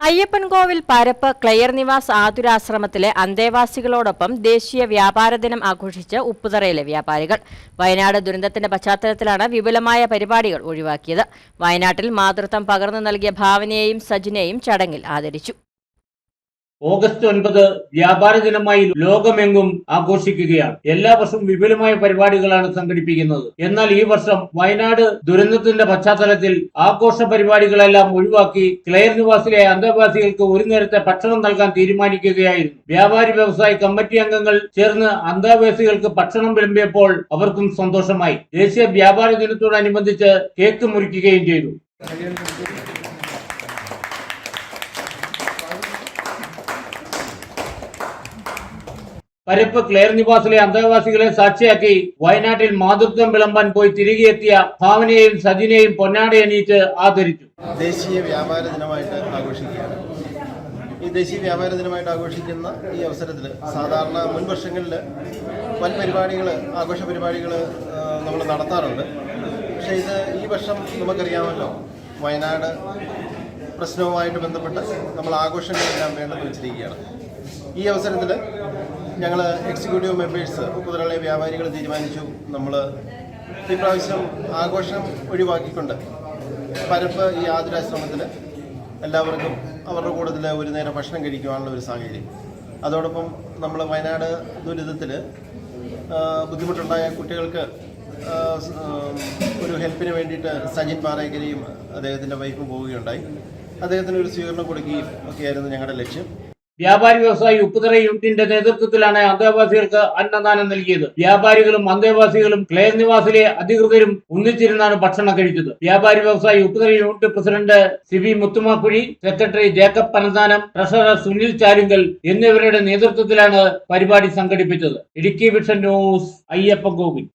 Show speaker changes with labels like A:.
A: Ayyappancoil Parappu Clare Nivas ആതുരാശ്രമത്തിലെ അന്തേവാസികളോടൊപ്പം ദേശീയ വ്യാപാര ദിനം ആഘോഷിച്ച് ഉപ്പുതറയിലെ വ്യാപാരികൾ. വയനാട് ദുരന്തത്തിന്റെ പശ്ചാത്തലത്തിലാണ് വിപുലമായ പരിപാടികൾ ഒഴിവാക്കിയത്. വയനാട്ടിൽ മാതൃത്വം പകർന്നു നൽകിയ ഭാവനയെയും സജിനെയും ചടങ്ങിൽ ആദരിച്ചു.
B: ഓഗസ്റ്റ് ഒൻപത് വ്യാപാര ദിനമായി ലോകമെങ്ങും ആഘോഷിക്കുകയാണ്. എല്ലാ വർഷവും വിപുലമായ പരിപാടികളാണ് സംഘടിപ്പിക്കുന്നത്. എന്നാൽ ഈ വർഷം വയനാട് ദുരന്തത്തിന്റെ പശ്ചാത്തലത്തിൽ ആഘോഷ പരിപാടികളെല്ലാം ഒഴിവാക്കി ക്ലെയർ നിവാസിലെ അന്തർവാസികൾക്ക് ഒരു നേരത്തെ ഭക്ഷണം നൽകാൻ തീരുമാനിക്കുകയായിരുന്നു. വ്യാപാരി വ്യവസായ കമ്മിറ്റി അംഗങ്ങൾ ചേർന്ന് അന്തർവാസികൾക്ക് ഭക്ഷണം വിളമ്പിയപ്പോൾ അവർക്കും സന്തോഷമായി. ദേശീയ വ്യാപാര ദിനത്തോടനുബന്ധിച്ച് കേക്ക് മുറിക്കുകയും ചെയ്തു. പരപ്പ് ക്ലെയർ നിവാസിലെ അന്തർവാസികളെ സാക്ഷിയാക്കി വയനാട്ടിൽ മാതൃത്വം വിളമ്പാൻ പോയി തിരികെ എത്തിയ ഭാവനയെയും സജിനെയും പൊന്നാടയണിയിച്ച് ആദരിച്ചു.
C: ദേശീയ വ്യാപാര ദിനമായിട്ട് ആഘോഷിക്കുകയാണ്. ഈ ദേശീയ വ്യാപാര ദിനമായിട്ട് ആഘോഷിക്കുന്ന ഈ അവസരത്തിൽ സാധാരണ മുൻ വർഷങ്ങളിൽ വൻ പരിപാടികൾ ആഘോഷ പരിപാടികൾ നമ്മൾ നടത്താറുണ്ട്. പക്ഷേ ഇത് ഈ വർഷം നമുക്കറിയാമല്ലോ വയനാട് പ്രശ്നവുമായിട്ട് ബന്ധപ്പെട്ട് നമ്മൾ ആഘോഷങ്ങളെല്ലാം വേണ്ടെന്ന് വെച്ചിരിക്കുകയാണ്. ഈ അവസരത്തിൽ ഞങ്ങൾ എക്സിക്യൂട്ടീവ് മെമ്പേഴ്സ് മുതലാളി വ്യാപാരികൾ തീരുമാനിച്ചു. നമ്മൾ ഇപ്രാവശ്യം ആഘോഷം ഒഴിവാക്കിക്കൊണ്ട് പരപ്പ് ഈ ആതുരാശ്രമത്തിൽ എല്ലാവർക്കും അവരുടെ കൂട്ടത്തിൽ ഒരു നേരം ഭക്ഷണം കഴിക്കുവാനുള്ള ഒരു സാഹചര്യം. അതോടൊപ്പം നമ്മൾ വയനാട് ദുരിതത്തിൽ ബുദ്ധിമുട്ടുണ്ടായ കുട്ടികൾക്ക് ഒരു ഹെൽപ്പിന് വേണ്ടിയിട്ട് സജിൻ പാറേക്കരയും അദ്ദേഹത്തിന്റെ വൈഫും പോവുകയുണ്ടായി. അദ്ദേഹത്തിന് ഒരു സ്വീകരണം കൊടുക്കുകയും ഒക്കെയായിരുന്നു ഞങ്ങളുടെ ലക്ഷ്യം.
B: വ്യാപാരി വ്യവസായി ഉപ്പുതറ യൂണിറ്റിന്റെ നേതൃത്വത്തിലാണ് അന്തേവാസികൾക്ക് അന്നദാനം നൽകിയത്. വ്യാപാരികളും അന്തേവാസികളും ക്ലേ നിവാസിലെ അധികൃതരും ഒന്നിച്ചിരുന്നാണ് ഭക്ഷണം കഴിച്ചത്. വ്യാപാരി വ്യവസായി Upputhara unit president C V Muthumakkuzhi secretary Jacob Panamthanam treasurer Sunil Charunkal എന്നിവരുടെ നേതൃത്വത്തിലാണ് പരിപാടി സംഘടിപ്പിച്ചത്. Idukki vision news Ayyappan Kovil.